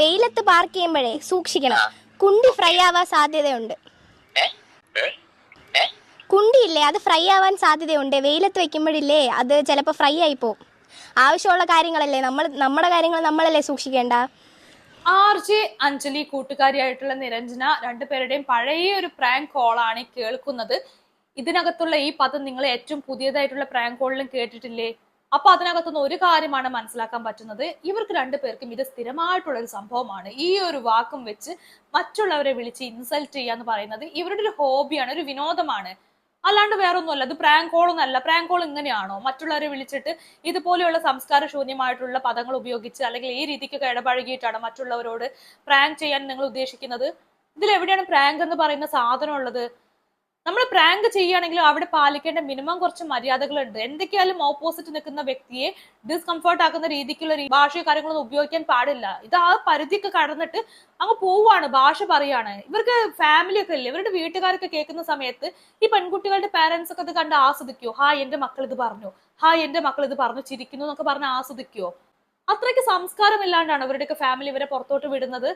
വെയിലത്ത് പാർക്ക് ചെയ്യുമ്പോഴേ സൂക്ഷിക്കണം. കുണ്ടി ഫ്രൈ ആവാൻ സാധ്യതയുണ്ട്. കുണ്ടിയില്ലേ? അത് ഫ്രൈ ആവാൻ സാധ്യതയുണ്ട്. വെയിലത്ത് വെക്കുമ്പോഴില്ലേ അത് ചിലപ്പോൾ ഫ്രൈ ആയി പോകും ആവശ്യമുള്ള കാര്യങ്ങളല്ലേ? നമ്മൾ നമ്മുടെ കാര്യങ്ങൾ നമ്മളല്ലേ സൂക്ഷിക്കേണ്ട? ആർ ജെ അഞ്ജലി കൂട്ടുകാരിയായിട്ടുള്ള നിരഞ്ജന രണ്ടുപേരുടെയും പഴയ ഒരു പ്രാങ്ക് കോളാണ് ആണ് കേൾക്കുന്നത്. ഇതിനകത്തുള്ള ഈ പദം നിങ്ങൾ ഏറ്റവും പുതിയതായിട്ടുള്ള പ്രാങ്ക് കോളിലും കേട്ടിട്ടില്ലേ? അപ്പൊ അതിനകത്തുനിന്ന് ഒരു കാര്യമാണ് മനസ്സിലാക്കാൻ പറ്റുന്നത്. ഇവർക്ക് രണ്ടുപേർക്കും ഇത് സ്ഥിരമായിട്ടുള്ള ഒരു സംഭവമാണ്. ഈ ഒരു വാക്കും വെച്ച് മറ്റുള്ളവരെ വിളിച്ച് ഇൻസൾട്ട് ചെയ്യാന്ന് പറയുന്നത് ഇവരുടെ ഒരു ഹോബിയാണ് ഒരു വിനോദമാണ്. അല്ലാണ്ട് വേറൊന്നുമല്ല. ഇത് പ്രാങ്ക് കോൾ ഒന്നല്ല പ്രാങ്ക് കോൾ ഇങ്ങനെയാണോ? മറ്റുള്ളവരെ വിളിച്ചിട്ട് ഇതുപോലെയുള്ള സംസ്കാര ശൂന്യമായിട്ടുള്ള പദങ്ങൾ ഉപയോഗിച്ച് അല്ലെങ്കിൽ ഈ രീതിക്കൊക്കെ ഇടപഴകിയിട്ടാണ് മറ്റുള്ളവരോട് പ്രാങ്ക് ചെയ്യാൻ നിങ്ങൾ ഉദ്ദേശിക്കുന്നത്? ഇതിൽ എവിടെയാണ് പ്രാങ്ക് എന്ന് പറയുന്ന സാധനം ഉള്ളത്? നമ്മൾ പ്രാങ്ക് ചെയ്യുകയാണെങ്കിലും അവിടെ പാലിക്കേണ്ട മിനിമം കുറച്ച് മര്യാദകളുണ്ട്. എന്തൊക്കെയായാലും ഓപ്പോസിറ്റ് നിൽക്കുന്ന വ്യക്തിയെ ഡിസ്കംഫർട്ട് ആക്കുന്ന രീതിക്കുള്ള ഭാഷയോ കാര്യങ്ങളൊന്നും ഉപയോഗിക്കാൻ പാടില്ല. ഇത് ആ പരിധിയൊക്കെ കടന്നിട്ട് അങ്ങ് പോവാണ് ഭാഷ പറയാണ്. ഇവർക്ക് ഫാമിലി ഒക്കെ ഇല്ലേ? ഇവരുടെ വീട്ടുകാരൊക്കെ കേൾക്കുന്ന സമയത്ത് ഈ പെൺകുട്ടികളുടെ പാരന്റ്സ് ഒക്കെ ഇത് കണ്ട് ആസ്വദിക്കുവോ ഹായ് എന്റെ മക്കൾ ഇത് പറഞ്ഞു. ഹായ് എന്റെ മക്കൾ ഇത് പറഞ്ഞു. ചിരിക്കുന്നു എന്നൊക്കെ പറഞ്ഞ് ആസ്വദിക്കുവോ അത്രയ്ക്ക് സംസ്കാരം ഇല്ലാണ്ടാണ് ഇവരുടെയൊക്കെ ഫാമിലി ഇവരെ പുറത്തോട്ട് വിടുന്നത്.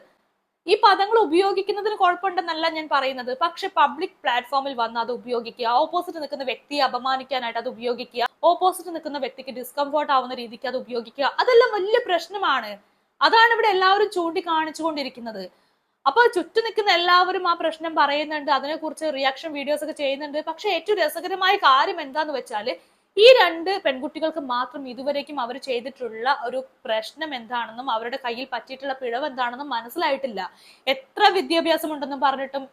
ഈ പദങ്ങൾ ഉപയോഗിക്കുന്നതിന് കുഴപ്പമുണ്ടെന്നല്ല ഞാൻ പറയുന്നത്. പക്ഷെ പബ്ലിക് പ്ലാറ്റ്ഫോമിൽ വന്ന് അത് ഉപയോഗിക്കുക. ഓപ്പോസിറ്റ് നിൽക്കുന്ന വ്യക്തിയെ അപമാനിക്കാനായിട്ട് അത് ഉപയോഗിക്കുക. ഓപ്പോസിറ്റ് നിൽക്കുന്ന വ്യക്തിക്ക് ഡിസ്കംഫോർട്ട് ആവുന്ന രീതിക്ക് അത് ഉപയോഗിക്കുക. അതെല്ലാം വലിയ പ്രശ്നമാണ്. അതാണ് ഇവിടെ എല്ലാവരും ചൂണ്ടിക്കാണിച്ചുകൊണ്ടിരിക്കുന്നത്. അപ്പൊ ചുറ്റു നിൽക്കുന്ന എല്ലാവരും ആ പ്രശ്നം പറയുന്നുണ്ട്. അതിനെക്കുറിച്ച് റിയാക്ഷൻ വീഡിയോസ് ഒക്കെ ചെയ്യുന്നുണ്ട്. പക്ഷെ ഏറ്റവും രസകരമായ കാര്യം എന്താന്ന് വെച്ചാൽ ഈ രണ്ട് പെൺകുട്ടികൾക്ക് മാത്രം ഇതുവരേക്കും അവർ ചെയ്തിട്ടുള്ള ഒരു പ്രശ്നം എന്താണെന്നും അവരുടെ കയ്യിൽ പറ്റിയിട്ടുള്ള പിഴവ് എന്താണെന്നും മനസ്സിലായിട്ടില്ല. എത്ര വിദ്യാഭ്യാസം ഉണ്ടെന്നും പറഞ്ഞിട്ടും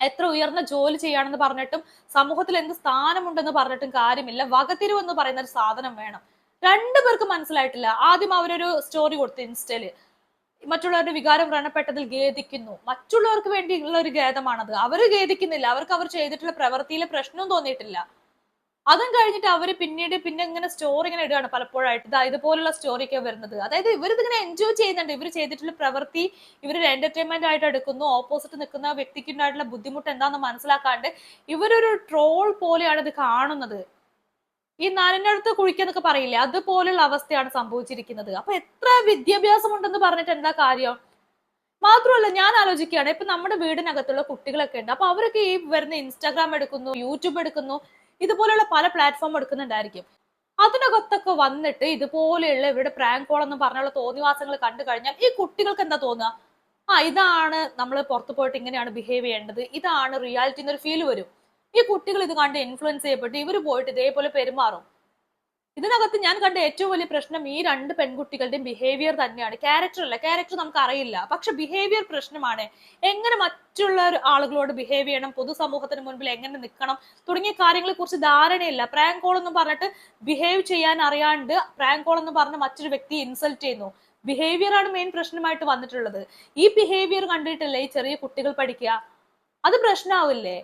എത്ര ഉയർന്ന ജോലി ചെയ്യാണെന്ന് പറഞ്ഞിട്ടും സമൂഹത്തിൽ എന്ത് സ്ഥാനമുണ്ടെന്ന് പറഞ്ഞിട്ടും കാര്യമില്ല. വകതിരിവ് എന്ന് പറയുന്ന ഒരു സാധനം വേണം. രണ്ടു പേർക്ക് മനസ്സിലായിട്ടില്ല. ആദ്യം അവരൊരു സ്റ്റോറി കൊടുത്തു ഇൻസ്റ്റയിൽ മറ്റുള്ളവരുടെ വികാരം വ്രണപ്പെട്ടതിൽ ഖേദിക്കുന്നു. മറ്റുള്ളവർക്ക് വേണ്ടിയുള്ള ഒരു ഖേദമാണത്. അവർ ഖേദിക്കുന്നില്ല. അവർക്ക് അവർ ചെയ്തിട്ടുള്ള പ്രവൃത്തിയിലെ പ്രശ്നവും തോന്നിയിട്ടില്ല. അതും കഴിഞ്ഞിട്ട് അവർ പിന്നീട് പിന്നെ ഇങ്ങനെ സ്റ്റോറി ഇങ്ങനെ ഇടുകയാണ് പലപ്പോഴായിട്ട്. ഇതാ ഇതുപോലുള്ള സ്റ്റോറി ഒക്കെ വരുന്നത്. അതായത് ഇവർ ഇതിങ്ങനെ എൻജോയ് ചെയ്യുന്നുണ്ട്. ഇവർ ചെയ്തിട്ടുള്ള പ്രവൃത്തി ഇവർ എന്റർടൈൻമെന്റ് ആയിട്ട് എടുക്കുന്നു. ഓപ്പോസിറ്റ് നിൽക്കുന്ന വ്യക്തിക്കുണ്ടായിട്ടുള്ള ബുദ്ധിമുട്ട് എന്താണെന്ന് മനസ്സിലാക്കാണ്ട് ഇവരൊരു ട്രോൾ പോലെയാണ് ഇത് കാണുന്നത്. ഈ നാലിനടുത്ത് കുഴിക്കെന്നൊക്കെ പറയില്ലേ? അതുപോലുള്ള അവസ്ഥയാണ് സംഭവിച്ചിരിക്കുന്നത്. അപ്പൊ എത്ര വിദ്യാഭ്യാസം ഉണ്ടെന്ന് പറഞ്ഞിട്ട് എന്താ കാര്യം? മാത്രമല്ല ഞാൻ ആലോചിക്കുകയാണ്. ഇപ്പൊ നമ്മുടെ വീടിനകത്തുള്ള കുട്ടികളൊക്കെ ഉണ്ട്. അപ്പൊ അവരൊക്കെ ഈ വരുന്ന ഇൻസ്റ്റാഗ്രാം എടുക്കുന്നു യൂട്യൂബ് എടുക്കുന്നു. ഇതുപോലെയുള്ള പല പ്ലാറ്റ്ഫോം എടുക്കുന്നുണ്ടായിരിക്കും. അതിനകത്തൊക്കെ വന്നിട്ട് ഇതുപോലെയുള്ള ഇവരുടെ പ്രാങ്ക് കോൾ എന്ന് പറഞ്ഞുള്ള തോന്നിവാസങ്ങൾ കണ്ടു കഴിഞ്ഞാൽ ഈ കുട്ടികൾക്ക് എന്താ തോന്നുക? ആ ഇതാണ് നമ്മൾ പുറത്തു പോയിട്ട് ഇങ്ങനെയാണ് ബിഹേവ് ചെയ്യേണ്ടത്. ഇതാണ് റിയാലിറ്റി എന്നൊരു ഫീൽ വരും. ഈ കുട്ടികൾ ഇത് കണ്ട് ഇൻഫ്ലുവൻസ് ചെയ്യപ്പെട്ട് ഇവർ പോയിട്ട് ഇതേപോലെ പെരുമാറും. ഇതിനകത്ത് ഞാൻ കണ്ട ഏറ്റവും വലിയ പ്രശ്നം ഈ രണ്ട് പെൺകുട്ടികളുടെയും ബിഹേവിയർ തന്നെയാണ്. ക്യാരക്ടർ അല്ല. ക്യാരക്ടർ നമുക്ക് അറിയില്ല പക്ഷെ ബിഹേവിയർ പ്രശ്നമാണ്. എങ്ങനെ മറ്റുള്ള ആളുകളോട് ബിഹേവ് ചെയ്യണം? പൊതുസമൂഹത്തിന് മുൻപിൽ എങ്ങനെ നിൽക്കണം? തുടങ്ങിയ കാര്യങ്ങളെ കുറിച്ച് ധാരണയില്ല. പ്രാങ്ക് കോൾ എന്ന് പറഞ്ഞിട്ട് ബിഹേവ് ചെയ്യാൻ അറിയാണ്ട് പ്രാങ്ക് കോൾ എന്ന് പറഞ്ഞ് മറ്റൊരു വ്യക്തി ഇൻസൾട്ട് ചെയ്യുന്നു. ബിഹേവിയർ ആണ് മെയിൻ പ്രശ്നമായിട്ട് വന്നിട്ടുള്ളത്. ഈ ബിഹേവിയർ കണ്ടിട്ടല്ലേ ഈ ചെറിയ കുട്ടികൾ പഠിക്കുക? അത് പ്രശ്നമാവില്ലേ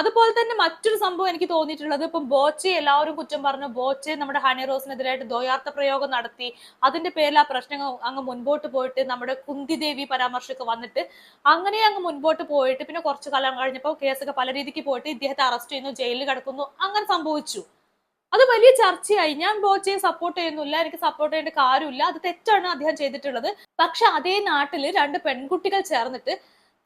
അതുപോലെ തന്നെ മറ്റൊരു സംഭവം എനിക്ക് തോന്നിയിട്ടുള്ളത് ഇപ്പം ബോച്ചെ എല്ലാവരും കുറ്റം പറഞ്ഞു. ബോച്ചെ നമ്മുടെ ഹണി റോസിനെതിരായിട്ട് ദ്വയാർത്ഥ പ്രയോഗം നടത്തി. അതിന്റെ പേരിൽ ആ പ്രശ്നങ്ങൾ അങ്ങ് മുൻപോട്ട് പോയിട്ട് നമ്മുടെ കുന്തി ദേവി പരാമർശമൊക്കെ വന്നിട്ട് അങ്ങനെ അങ്ങ് മുൻപോട്ട് പോയിട്ട് പിന്നെ കുറച്ച് കാലം കഴിഞ്ഞപ്പോൾ കേസൊക്കെ പല രീതിക്ക് പോയിട്ട് ഇദ്ദേഹത്തെ അറസ്റ്റ് ചെയ്യുന്നു ജയിലിൽ കിടക്കുന്നു അങ്ങനെ സംഭവിച്ചു. അത് വലിയ ചർച്ചയായി. ഞാൻ ബോച്ചയെ സപ്പോർട്ട് ചെയ്യുന്നില്ല എനിക്ക് സപ്പോർട്ട് ചെയ്യേണ്ട കാര്യമില്ല. അത് തെറ്റാണ് അദ്ദേഹം ചെയ്തിട്ടുള്ളത്. പക്ഷെ അതേ നാട്ടിൽ രണ്ട് പെൺകുട്ടികൾ ചേർന്നിട്ട്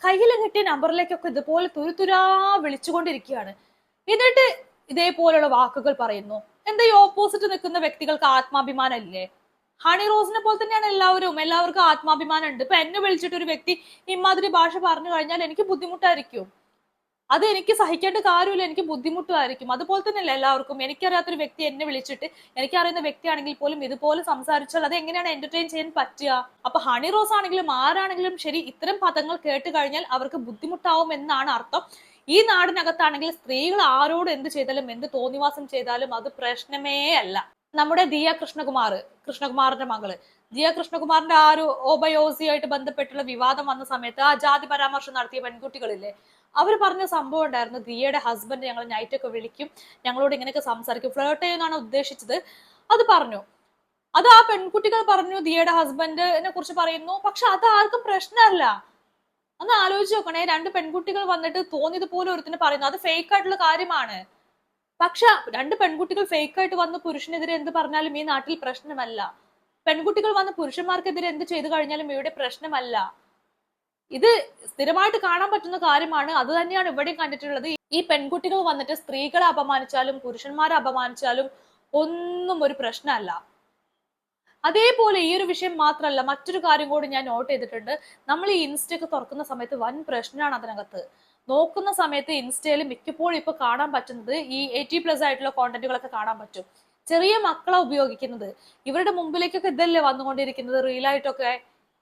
കയ്യിൽ കിട്ടിയ നമ്പറിലേക്കൊക്കെ ഇതുപോലെ തുരുതുരാ വിളിച്ചുകൊണ്ടിരിക്കുകയാണ്. എന്നിട്ട് ഇതേപോലെയുള്ള വാക്കുകൾ പറയുന്നു. എന്താ ഈ ഓപ്പോസിറ്റ് നിൽക്കുന്ന വ്യക്തികൾക്ക് ആത്മാഭിമാനം ഇല്ലേ ഹണി റോസിനെ പോലെ തന്നെയാണ് എല്ലാവരും. എല്ലാവർക്കും ആത്മാഭിമാനം ഉണ്ട് ഇപ്പൊ എന്നെ വിളിച്ചിട്ട് ഒരു വ്യക്തി ഇമാതിരി ഭാഷ പറഞ്ഞു കഴിഞ്ഞാൽ എനിക്ക് ബുദ്ധിമുട്ടായിരിക്കും. അത് എനിക്ക് സഹിക്കേണ്ട കാര്യമില്ല എനിക്ക് ബുദ്ധിമുട്ടുമായിരിക്കും. അതുപോലെ തന്നെയല്ല എല്ലാവർക്കും. എനിക്കറിയാത്തൊരു വ്യക്തി എന്നെ വിളിച്ചിട്ട് എനിക്കറിയുന്ന വ്യക്തിയാണെങ്കിൽ പോലും ഇതുപോലെ സംസാരിച്ചാൽ അത് എങ്ങനെയാണ് എന്റർടൈൻ ചെയ്യാൻ പറ്റുക? അപ്പൊ ഹണി റോസ് ആണെങ്കിലും ആരാണെങ്കിലും ശരി ഇത്തരം പദങ്ങൾ കേട്ട് കഴിഞ്ഞാൽ അവർക്ക് ബുദ്ധിമുട്ടാവും എന്നാണ് അർത്ഥം. ഈ നാടിനകത്താണെങ്കിൽ സ്ത്രീകൾ ആരോട് എന്ത് ചെയ്താലും എന്ത് തോന്നിവാസം ചെയ്താലും അത് പ്രശ്നമേ അല്ല. നമ്മുടെ ദിയ കൃഷ്ണകുമാർ കൃഷ്ണകുമാറിന്റെ മകൾ. ദിയ കൃഷ്ണകുമാറിന്റെ ആ ഒരു ഓബയോസിയായിട്ട് ബന്ധപ്പെട്ടുള്ള വിവാദം വന്ന സമയത്ത് ആ ജാതി പരാമർശം നടത്തിയ പെൺകുട്ടികളില്ലേ അവർ പറഞ്ഞ സംഭവം ഉണ്ടായിരുന്നു ദിയയുടെ ഹസ്ബൻഡ് ഞങ്ങൾ നൈറ്റൊക്കെ വിളിക്കും ഞങ്ങളോട് ഇങ്ങനെയൊക്കെ സംസാരിക്കും ഫ്ലേർട്ട് ചെയ്യുന്നതാണ് ഉദ്ദേശിച്ചത്. അത് പറഞ്ഞു. അത് ആ പെൺകുട്ടികൾ പറഞ്ഞു ദിയയുടെ ഹസ്ബൻഡിനെ കുറിച്ച് പറയുന്നു. പക്ഷെ അത് ആർക്കും പ്രശ്നമല്ല. ഒന്ന് ആലോചിച്ച് നോക്കണേ രണ്ട് പെൺകുട്ടികൾ വന്നിട്ട് തോന്നിയത് പോലെ ഒരുത്തിന് പറയുന്നു. അത് ഫേക്ക് ആയിട്ടുള്ള കാര്യമാണ്. പക്ഷെ രണ്ട് പെൺകുട്ടികൾ ഫേക്ക് ആയിട്ട് വന്ന് പുരുഷനെതിരെ എന്ത് പറഞ്ഞാലും ഈ നാട്ടിൽ പ്രശ്നമല്ല. പെൺകുട്ടികൾ വന്ന് പുരുഷന്മാർക്കെതിരെ എന്ത് ചെയ്തു കഴിഞ്ഞാലും ഇവിടെ പ്രശ്നമല്ല. ഇത് സ്ഥിരമായിട്ട് കാണാൻ പറ്റുന്ന കാര്യമാണ്. അത് തന്നെയാണ് ഇവിടെയും കണ്ടിട്ടുള്ളത്. ഈ പെൺകുട്ടികൾ വന്നിട്ട് സ്ത്രീകളെ അപമാനിച്ചാലും പുരുഷന്മാരെ അപമാനിച്ചാലും ഒന്നും ഒരു പ്രശ്നമല്ല. അതേപോലെ ഈ ഒരു വിഷയം മാത്രമല്ല മറ്റൊരു കാര്യം കൂടി ഞാൻ നോട്ട് ചെയ്തിട്ടുണ്ട്. നമ്മൾ ഈ ഇൻസ്റ്റ ഒക്കെ തുറക്കുന്ന സമയത്ത് വൻ പ്രശ്നമാണ് അതിനകത്ത്. നോക്കുന്ന സമയത്ത് ഇൻസ്റ്റയിൽ മിക്കപ്പോഴും ഇപ്പൊ കാണാൻ പറ്റുന്നത് ഈ എയ്റ്റി പ്ലസ് ആയിട്ടുള്ള കോണ്ടന്റുകളൊക്കെ കാണാൻ പറ്റും. ചെറിയ മക്കളെ ഉപയോഗിക്കുന്നത്. ഇവരുടെ മുമ്പിലേക്കൊക്കെ ഇതല്ലേ വന്നുകൊണ്ടിരിക്കുന്നത് റീലായിട്ടൊക്കെ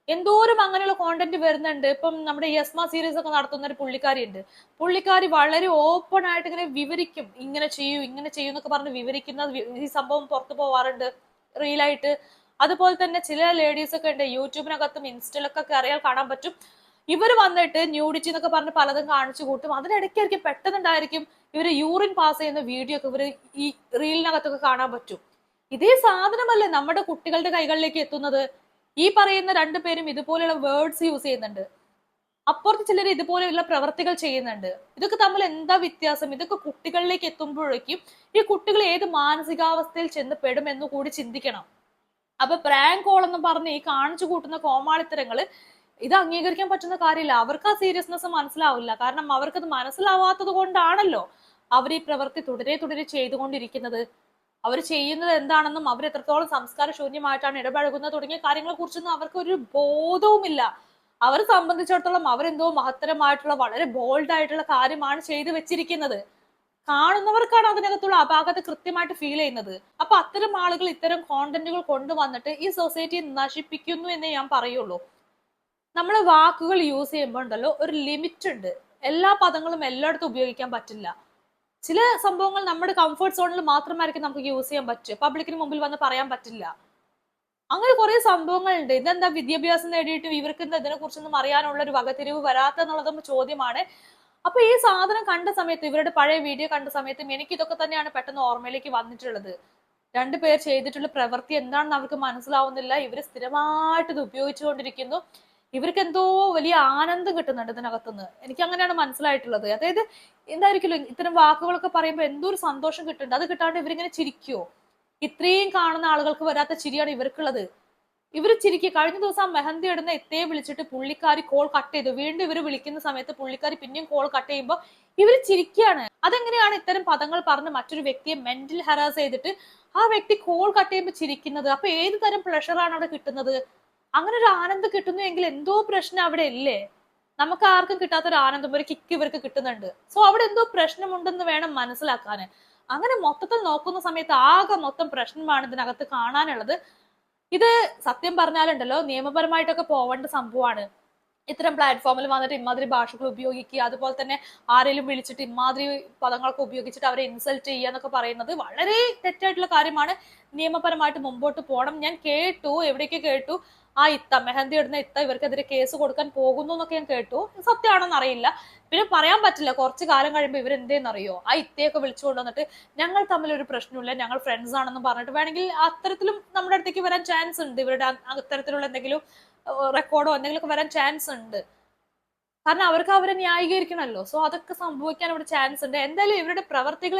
എന്തോരം അങ്ങനെയുള്ള കോണ്ടന്റ് വരുന്നുണ്ട്. ഇപ്പം നമ്മുടെ യസ്മ സീരീസ് ഒക്കെ നടത്തുന്ന ഒരു പുള്ളിക്കാരി ഉണ്ട് പുള്ളിക്കാരി വളരെ ഓപ്പൺ ആയിട്ട് ഇങ്ങനെ വിവരിക്കും. ഇങ്ങനെ ചെയ്യൂ ഇങ്ങനെ ചെയ്യൂ എന്നൊക്കെ പറഞ്ഞ് വിവരിക്കുന്ന ഈ സംഭവം പുറത്തു പോവാറുണ്ട് റീലായിട്ട് അതുപോലെ തന്നെ ചില ലേഡീസ് ഒക്കെ ഉണ്ട് യൂട്യൂബിനകത്തും ഇൻസ്റ്റയിലൊക്കെ കയറിയാൽ കാണാൻ പറ്റും. ഇവർ വന്നിട്ട് ന്യൂഡിറ്റി എന്നൊക്കെ പറഞ്ഞ് പലതും കാണിച്ചു കൂട്ടും. അതിനിടയ്ക്കായിരിക്കും പെട്ടെന്നുണ്ടായിരിക്കും ഇവർ യൂറിൻ പാസ് ചെയ്യുന്ന വീഡിയോ ഒക്കെ ഇവർ ഈ റീലിനകത്തൊക്കെ കാണാൻ പറ്റും. ഇതേ സാധനമല്ലേ നമ്മുടെ കുട്ടികളുടെ കൈകളിലേക്ക് എത്തുന്നത്? ഈ പറയുന്ന രണ്ടുപേരും ഇതുപോലെയുള്ള വേർഡ്സ് യൂസ് ചെയ്യുന്നുണ്ട്. അപ്പുറത്ത് ചിലർ ഇതുപോലെയുള്ള പ്രവർത്തികൾ ചെയ്യുന്നുണ്ട്. ഇതൊക്കെ തമ്മിൽ എന്താ വ്യത്യാസം? ഇതൊക്കെ കുട്ടികളിലേക്ക് എത്തുമ്പോഴേക്കും ഈ കുട്ടികൾ ഏത് മാനസികാവസ്ഥയിൽ ചെന്ന് പെടും എന്ന് കൂടി ചിന്തിക്കണം. അപ്പൊ പ്രാങ്ക് കോൾ എന്ന് പറഞ്ഞ് ഈ കാണിച്ചു കൂട്ടുന്ന കോമാളിത്തരങ്ങൾ ഇത് അംഗീകരിക്കാൻ പറ്റുന്ന കാര്യമില്ല. അവർക്ക് ആ സീരിയസ്നെസ് മനസ്സിലാവില്ല. കാരണം അവർക്കത് മനസ്സിലാവാത്തത് കൊണ്ടാണല്ലോ അവർ ഈ പ്രവൃത്തി തുടരെ തുടരെ ചെയ്തുകൊണ്ടിരിക്കുന്നത്. അവർ ചെയ്യുന്നത് എന്താണെന്നും അവർ എത്രത്തോളം സംസ്കാര ശൂന്യമായിട്ടാണ് ഇടപഴകുന്നത് തുടങ്ങിയ കാര്യങ്ങളെ കുറിച്ചൊന്നും അവർക്ക് ഒരു ബോധവുമില്ല. അവരെ സംബന്ധിച്ചിടത്തോളം അവരെന്തോ മഹത്തരമായിട്ടുള്ള വളരെ ബോൾഡ് ആയിട്ടുള്ള കാര്യമാണ് ചെയ്തു വെച്ചിരിക്കുന്നത്. കാണുന്നവർക്കാണ് അതിനകത്തുള്ള അപാകത കൃത്യമായിട്ട് ഫീൽ ചെയ്യുന്നത്. അപ്പൊ അത്തരം ആളുകൾ ഇത്തരം കോണ്ടന്റുകൾ കൊണ്ടുവന്നിട്ട് ഈ സൊസൈറ്റി നശിപ്പിക്കുന്നു എന്നേ ഞാൻ പറയുള്ളൂ. നമ്മൾ വാക്കുകൾ യൂസ് ചെയ്യുമ്പോൾ ഉണ്ടല്ലോ ഒരു ലിമിറ്റ് ഉണ്ട്. എല്ലാ പദങ്ങളും എല്ലായിടത്തും ഉപയോഗിക്കാൻ പറ്റില്ല. ചില സംഭവങ്ങൾ നമ്മുടെ കംഫർട്ട് സോണിൽ മാത്രമായിരിക്കും നമുക്ക് യൂസ് ചെയ്യാൻ പറ്റുക പബ്ലിക്കിന് മുമ്പിൽ വന്ന് പറയാൻ പറ്റില്ല. അങ്ങനെ കുറെ സംഭവങ്ങളുണ്ട്. ഇതെന്താ വിദ്യാഭ്യാസം നേടിയിട്ടും ഇവർക്ക് ഇതിനെ കുറിച്ചൊന്നും അറിയാനുള്ള ഒരു വകതിരിവ് വരാത്ത എന്നുള്ളതും ചോദ്യമാണ്. അപ്പൊ ഈ സാധനം കണ്ട സമയത്ത് ഇവരുടെ പഴയ വീഡിയോ കണ്ട സമയത്തും എനിക്ക് ഇതൊക്കെ തന്നെയാണ് പെട്ടെന്ന് ഓർമ്മയിലേക്ക് വന്നിട്ടുള്ളത്. രണ്ടുപേർ ചെയ്തിട്ടുള്ള പ്രവൃത്തി എന്താണെന്ന് അവർക്ക് മനസ്സിലാവുന്നില്ല. ഇവർ സ്ഥിരമായിട്ട് ഇത് ഉപയോഗിച്ചുകൊണ്ടിരിക്കുന്നു. ഇവർക്ക് എന്തോ വലിയ ആനന്ദം കിട്ടുന്നുണ്ട് ഇതിനകത്തുനിന്ന്. എനിക്ക് അങ്ങനെയാണ് മനസ്സിലായിട്ടുള്ളത്. അതായത് എന്തായിരിക്കും ഇത്തരം വാക്കുകളൊക്കെ പറയുമ്പോൾ എന്തോ ഒരു സന്തോഷം കിട്ടുന്നുണ്ട്. അത് കിട്ടാണ്ട് ഇവരിങ്ങനെ ചിരിക്കുവോ? ഇത്രയും കാണുന്ന ആളുകൾക്ക് വരാത്ത ചിരിയാണ് ഇവർക്കുള്ളത്. ഇവർ ചിരിക്കുക. കഴിഞ്ഞ ദിവസം മെഹന്തി ഇടുന്ന എത്തേ വിളിച്ചിട്ട് പുള്ളിക്കാരി കോൾ കട്ട് ചെയ്തു. വീണ്ടും ഇവർ വിളിക്കുന്ന സമയത്ത് പുള്ളിക്കാരി പിന്നെയും കോൾ കട്ട് ചെയ്യുമ്പോൾ ഇവർ ചിരിക്കുകയാണ്. അതെങ്ങനെയാണ് ഇത്തരം പദങ്ങൾ പറഞ്ഞ് മറ്റൊരു വ്യക്തിയെ മെന്റൽ ഹറാസ് ചെയ്തിട്ട് ആ വ്യക്തി കോൾ കട്ട് ചെയ്യുമ്പോൾ ചിരിക്കുന്നത്? അപ്പൊ ഏത് തരം പ്ലഷറാണ് അവിടെ കിട്ടുന്നത്? അങ്ങനെ ഒരു ആനന്ദം കിട്ടുന്നു എങ്കിൽ എന്തോ പ്രശ്നം അവിടെ ഇല്ലേ? നമുക്ക് ആർക്കും കിട്ടാത്ത ഒരു ആനന്ദം ഒരു കിക്ക് ഇവർക്ക് കിട്ടുന്നുണ്ട്. സോ അവിടെ എന്തോ പ്രശ്നമുണ്ടെന്ന് വേണം മനസ്സിലാക്കാൻ. അങ്ങനെ മൊത്തത്തിൽ നോക്കുന്ന സമയത്ത് ആകെ മൊത്തം പ്രശ്നമാണ് ഇതിനകത്ത് കാണാനുള്ളത്. ഇത് സത്യം പറഞ്ഞാലുണ്ടല്ലോ നിയമപരമായിട്ടൊക്കെ പോവേണ്ട സംഭവമാണ്. ഇത്തരം പ്ലാറ്റ്ഫോമിൽ വന്നിട്ട് ഇമാതിരി ഭാഷകൾ ഉപയോഗിക്കുക അതുപോലെ തന്നെ ആരെങ്കിലും വിളിച്ചിട്ട് ഇമാതിരി പദങ്ങളൊക്കെ ഉപയോഗിച്ചിട്ട് അവരെ ഇൻസൾട്ട് ചെയ്യുക എന്നൊക്കെ പറയുന്നത് വളരെ തെറ്റായിട്ടുള്ള കാര്യമാണ്. നിയമപരമായിട്ട് മുമ്പോട്ട് പോകണം ഞാൻ കേട്ടു എവിടേക്ക് കേട്ടു? ആ ഇത്ത മെഹന്തി ഇടുന്ന ഇത്ത ഇവർക്കെതിരെ കേസ് കൊടുക്കാൻ പോകുന്നു എന്നൊക്കെ ഞാൻ കേട്ടു. സത്യമാണെന്ന് അറിയില്ല. പിന്നെ പറയാൻ പറ്റില്ല കുറച്ച് കാലം കഴിയുമ്പോൾ ഇവർ എന്തേന്നറിയോ ആ ഇത്തയൊക്കെ വിളിച്ചു കൊണ്ടുവന്നിട്ട് ഞങ്ങൾ തമ്മിൽ ഒരു പ്രശ്നമില്ല ഞങ്ങൾ ഫ്രണ്ട്സ് ആണെന്ന് പറഞ്ഞിട്ട് വേണമെങ്കിൽ അത്തരത്തിലും നമ്മുടെ അടുത്തേക്ക് വരാൻ ചാൻസ് ഉണ്ട്. ഇവരുടെ അത്തരത്തിലുള്ള എന്തെങ്കിലും റെക്കോർഡോ എന്തെങ്കിലുമൊക്കെ വരാൻ ചാൻസ് ഉണ്ട്. കാരണം അവർക്ക് അവരെ ന്യായീകരിക്കണമല്ലോ. സോ അതൊക്കെ സംഭവിക്കാൻ ഇവിടെ ചാൻസ് ഉണ്ട്. എന്തായാലും ഇവരുടെ പ്രവർത്തികൾ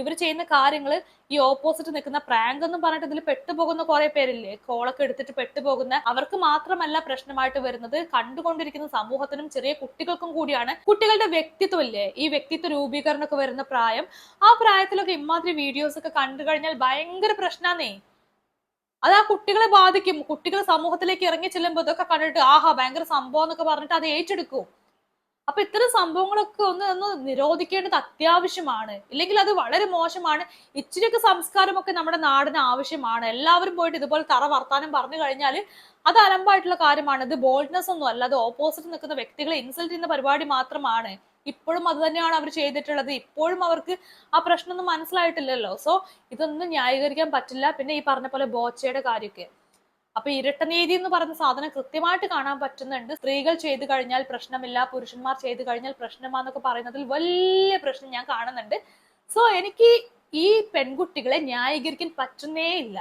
ഇവർ ചെയ്യുന്ന കാര്യങ്ങൾ ഈ ഓപ്പോസിറ്റ് നിൽക്കുന്ന പ്രാങ്ക് എന്ന് പറഞ്ഞിട്ട് ഇതിൽ പെട്ടുപോകുന്ന കുറെ പേരില്ലേ? കോളൊക്കെ എടുത്തിട്ട് പെട്ടുപോകുന്ന അവർക്ക് മാത്രമല്ല പ്രശ്നമായിട്ട് വരുന്നത് കണ്ടുകൊണ്ടിരിക്കുന്ന സമൂഹത്തിനും ചെറിയ കുട്ടികൾക്കും കൂടിയാണ്. കുട്ടികളുടെ വ്യക്തിത്വം ഇല്ലേ? ഈ വ്യക്തിത്വ രൂപീകരണമൊക്കെ വരുന്ന പ്രായം. ആ പ്രായത്തിലൊക്കെ ഇമാതിരി വീഡിയോസ് ഒക്കെ കണ്ടു കഴിഞ്ഞാൽ ഭയങ്കര പ്രശ്നാന്നേ. അത് ആ കുട്ടികളെ ബാധിക്കും. കുട്ടികൾ സമൂഹത്തിലേക്ക് ഇറങ്ങി ചെല്ലുമ്പോൾ ഇതൊക്കെ കണ്ടിട്ട് ആഹാ ഭയങ്കര സംഭവം എന്നൊക്കെ പറഞ്ഞിട്ട് അത് ഏറ്റെടുക്കും. അപ്പൊ ഇത്തരം സംഭവങ്ങളൊക്കെ ഒന്ന് ഒന്ന് നിരോധിക്കേണ്ടത് അത്യാവശ്യമാണ്. ഇല്ലെങ്കിൽ അത് വളരെ മോശമാണ്. ഇച്ചിരിയൊക്കെ സംസ്കാരമൊക്കെ നമ്മുടെ നാടിന് ആവശ്യമാണ്. എല്ലാവരും പോയിട്ട് ഇതുപോലെ തറ വർത്താനം പറഞ്ഞു കഴിഞ്ഞാൽ അത് അലമ്പായിട്ടുള്ള കാര്യമാണ്. ഇത് ബോൾഡ്നെസ് ഒന്നും അല്ല. അത് ഓപ്പോസിറ്റ് നിൽക്കുന്ന വ്യക്തികളെ ഇൻസൾട്ട് ചെയ്യുന്ന പരിപാടി മാത്രമാണ്. ഇപ്പോഴും അത് തന്നെയാണ് അവർ ചെയ്തിട്ടുള്ളത്. ഇപ്പോഴും അവർക്ക് ആ പ്രശ്നമൊന്നും മനസ്സിലായിട്ടില്ലല്ലോ. സോ ഇതൊന്നും ന്യായീകരിക്കാൻ പറ്റില്ല. പിന്നെ ഈ പറഞ്ഞ പോലെ ബോച്ചയുടെ കാര്യമൊക്കെ. അപ്പൊ ഇരട്ടനീതി എന്ന് പറയുന്ന സാധനം കൃത്യമായിട്ട് കാണാൻ പറ്റുന്നുണ്ട്. സ്ത്രീകൾ ചെയ്തു കഴിഞ്ഞാൽ പ്രശ്നമില്ല. പുരുഷന്മാർ ചെയ്തു കഴിഞ്ഞാൽ പ്രശ്നമാന്നൊക്കെ പറയുന്നതിൽ വലിയ പ്രശ്നം ഞാൻ കാണുന്നുണ്ട്. സോ എനിക്ക് ഈ പെൺകുട്ടികളെ ന്യായീകരിക്കാൻ പറ്റുന്നേ ഇല്ല